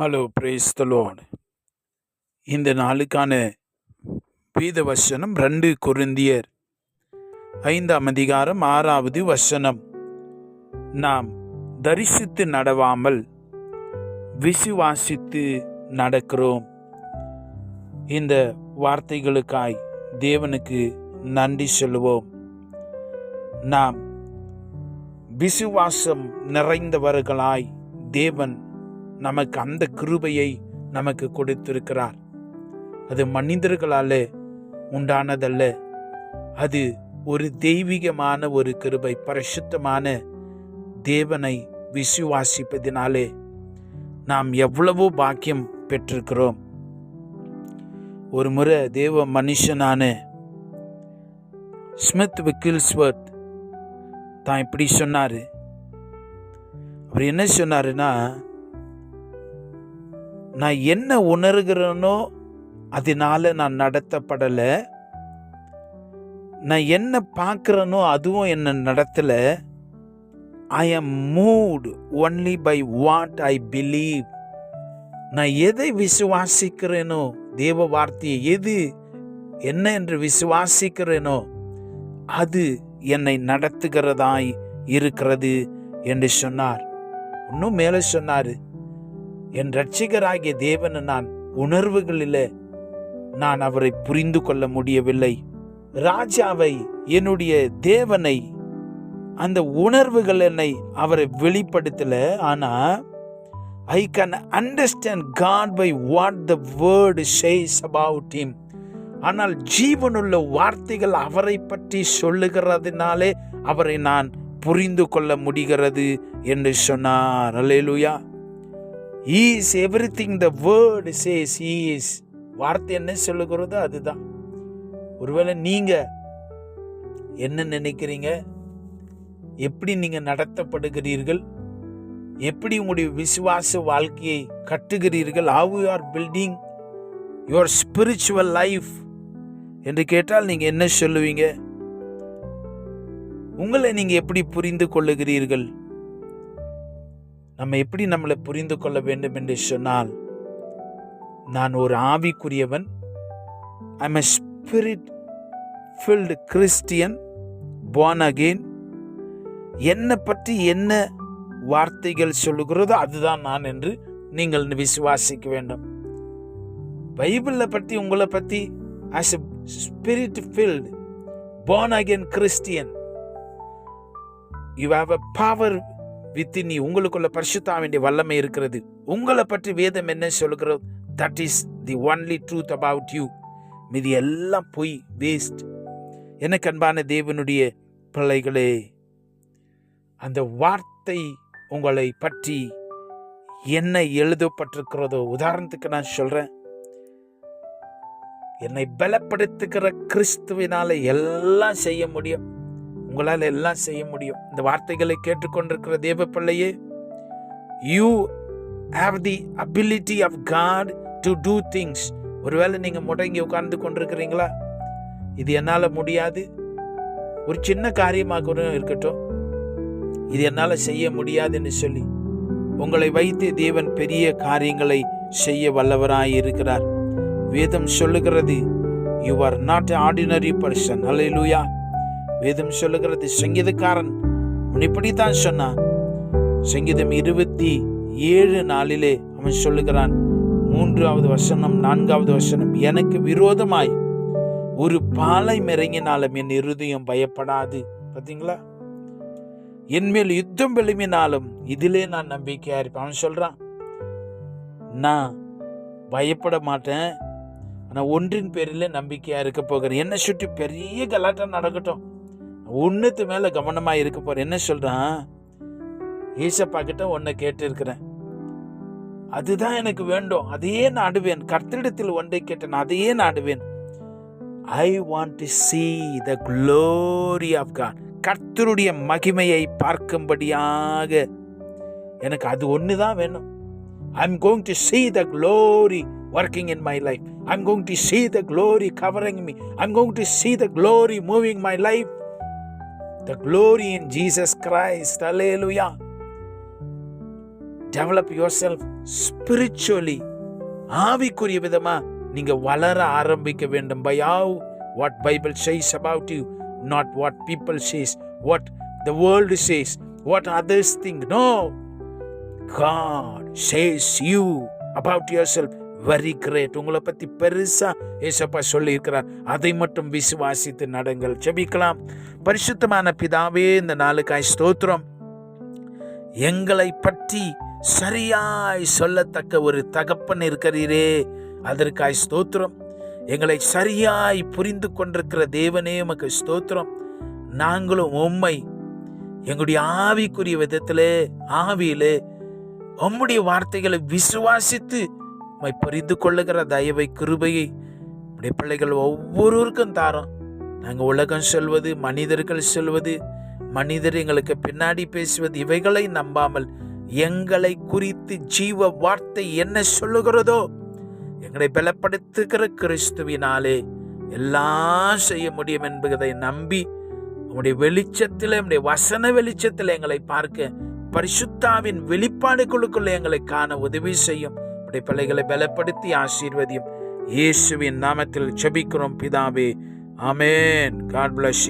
Hello brace த இந்த நாளுக்கான வேத வசனம் ரெண்டு குருந்தியர். ஐந்தாம் அதிகாரம் ஆறாவது வசனம். நாம் தரிசித்து நடவாமல் விசுவாசித்து நடக்கிறோம். இந்த வார்த்தைகளுக்காய் தேவனுக்கு நன்றி சொல்லுவோம். நாம் விசுவாசம் நிறைந்தவர்களாய் தேவன் நமக்கு அந்த கிருபையை நமக்கு கொடுத்திருக்கிறார். அது மனிதர்களால உண்டானதல்ல. அது ஒரு தெய்வீகமான ஒரு கிருபை பரிசுத்தமான தேவனை விசுவாசிப்பதினாலே நாம் எவ்வளவோ பாக்கியம் பெற்றிருக்கிறோம். ஒரு முறை தேவ மனுஷனான ஸ்மித் விக்கில்ஸ்வர்த் தான் இப்படி சொன்னார். அவர் என்ன சொன்னாருன்னா நான் என்ன உணர்கிறேனோ அதனால நான் நடத்தப்படலை. நான் என்ன பார்க்குறேனோ அதுவும் என்னை நடத்தலை. I am moved only by what I believe நான் எதை விசுவாசிக்கிறேனோ தேவ வார்த்தையை எது என்ன என்று விசுவாசிக்கிறேனோ அது என்னை நடத்துகிறதாய் இருக்கிறது என்று சொன்னார். இன்னும் மேலே சொன்னார் என் ரட்சிகராகிய தேவனை நான் உணர்வுகளில் நான் அவரை புரிந்து கொள்ள முடியவில்லை. ராஜாவை என்னுடைய தேவனை அந்த உணர்வுகள் என்னை அவரை வெளிப்படுத்தல. ஆனா I can understand God by what the word says about him ஆனால் ஜீவனுள்ள வார்த்தைகள் அவரை பற்றி சொல்லுகிறதுனாலே அவரை நான் புரிந்து கொள்ள முடிகிறது என்று சொன்னார். Hallelujah is everything the word says is வார்த்தை என்ன சொல்லுகிறதோ அதுதான். ஒருவேளை நீங்கள் என்ன நினைக்கிறீங்க? எப்படி நீங்கள் நடத்தப்படுகிறீர்கள்? எப்படி உங்களுடைய விசுவாச வாழ்க்கையை கட்டுகிறீர்கள்? How you are building your spiritual life என்று கேட்டால் நீங்கள் என்ன சொல்லுவீங்க? உங்களை நீங்கள் எப்படி புரிந்து கொள்ளுகிறீர்கள்? நம்ம எப்படி நம்மளை புரிந்து கொள்ள வேண்டும் என்று சொன்னால் நான் ஒரு ஆவிக்குரியவன். I'm a spirit filled Christian born again என்னை பற்றி என்ன வார்த்தைகள் சொல்லுகிறதோ அதுதான் நான் என்று நீங்கள் விசுவாசிக்க வேண்டும். பைபிளில் பற்றி உங்களை பற்றி as a spirit filled born again Christian you have a power within உங்களுக்குள்ள பரிசுத்தா வேண்டிய வல்லமை இருக்கிறது. உங்களை பற்றி வேதம் என்ன சொல்கிறது that is the only truth about you மீதி எல்லாம் பொய் வேஸ்ட் எனக்கு அன்பான தேவனுடைய பிள்ளைகளே அந்த வார்த்தை உங்களை பற்றி என்ன எழுதப்பட்டிருக்கிறதோ உதாரணத்துக்கு நான் சொல்கிறேன் என்னை பலப்படுத்துகிற கிறிஸ்துவினால எல்லாம் செய்ய முடியும். உங்களால் எல்லாம் செய்ய முடியும். இந்த வார்த்தைகளை கேட்டுக்கொண்டிருக்கிற தேவ பிள்ளையே you have the ability of God to do things ஒருவேளை நீங்கள் முடங்கி உட்கார்ந்து கொண்டிருக்கிறீங்களா? இது என்னால் முடியாது. ஒரு சின்ன காரியமாக கூட இருக்கட்டும். இது என்னால் செய்ய முடியாதுன்னு சொல்லி உங்களை வைத்து தேவன் பெரிய காரியங்களை செய்ய வல்லவராய் இருக்கிறார். வேதம் சொல்லுகிறது you are not ordinary person hallelujah வேதம் சொல்லுகிறது. சங்கீதக்காரன் அவன் இப்படித்தான் சொன்னான். சங்கீதம் இருபத்தி ஏழு நாளிலே அவன் சொல்லுகிறான் மூன்றாவது வசனம் நான்காவது வசனம் எனக்கு விரோதமாய் ஒரு பாலை மிறங்கினாலும் என் இருதயம் பயப்படாது. பார்த்தீங்களா? என்மேல் யுத்தம் விளம்பினாலும் இதிலே நான் நம்பிக்கையா இருப்பேன். அவன் சொல்றான் நான் பயப்பட மாட்டேன். ஆனால் ஒன்றின் பேரில் நம்பிக்கையா இருக்க போகிறேன். என்னை சுற்றி பெரிய கலாட்டம் நடக்கட்டும். ஒன்றுத்து மேலே கவனமாக இருக்க போகிறேன் என்ன சொல்கிறான் ஈசப்பா கிட்ட ஒன்றை கேட்டிருக்கிறேன். அதுதான் எனக்கு வேண்டும். அதையே நாடுவேன். கர்த்தரிடத்தில் ஒன்றை கேட்டேன். அதையே நாடுவேன். I want to see the glory of God கர்த்தருடைய மகிமையை பார்க்கும்படியாக எனக்கு அது ஒன்று தான் வேணும். I am going to see the glory working in my life I am going to see the glory covering me I am going to see the glory moving my life the glory in Jesus Christ hallelujah develop your self spiritually ஆவிக்குரிய விதமா நீங்கள் வளர ஆரம்பிக்க வேண்டும். By how what Bible says about you not what people says what the world says what others think no God says you about your self very great உங்களை பற்றி பெருசாக ஏசப்பா சொல்லியிருக்கிறார். அதை மட்டும் விசுவாசித்து நடங்கள். ஜெபிக்கலாம். பரிசுத்தமான பிதாவே இந்த நாளுக்காய் ஸ்தோத்திரம். எங்களை பற்றி சரியாய் சொல்லத்தக்க ஒரு தகப்பன் இருக்கிறீரே. அதற்காய் ஸ்தோத்திரம். எங்களை சரியாய் புரிந்து கொண்டிருக்கிற தேவனே உமக்கு ஸ்தோத்திரம். நாங்களும் உம்மை எங்களுடைய ஆவிக்குரிய விதத்திலே ஆவியிலே உம்முடைய வார்த்தைகளை விசுவாசித்து உம்மை புரிந்து கொள்ளுகிற தயவை கிருபையை உடைய பிள்ளைகள் ஒவ்வொருவருக்கும் தாரோம். நாங்கள் உலகம் சொல்வது மனிதர்கள் சொல்வது மனிதர் எங்களுக்கு பின்னாடி பேசுவது இவைகளை நம்பாமல் எங்களை குறித்து ஜீவ வார்த்தை என்ன சொல்லுகிறதோ எங்களை பலப்படுத்துகிற கிறிஸ்துவினாலே எல்லாம் செய்ய முடியும் என்பதை நம்பி உங்களுடைய வெளிச்சத்தில் உம்முடைய வசன வெளிச்சத்தில் எங்களை பார்க்க பரிசுத்தாவின் வெளிப்பாடுகளுக்குள்ள எங்களை காண உதவி செய்யும். அப்படி பிள்ளைகளை பலப்படுத்தி ஆசீர்வதியும். இயேசுவின் நாமத்தில் செபிக்கிறோம் பிதாவே. அமேன் காட் பிளஸ்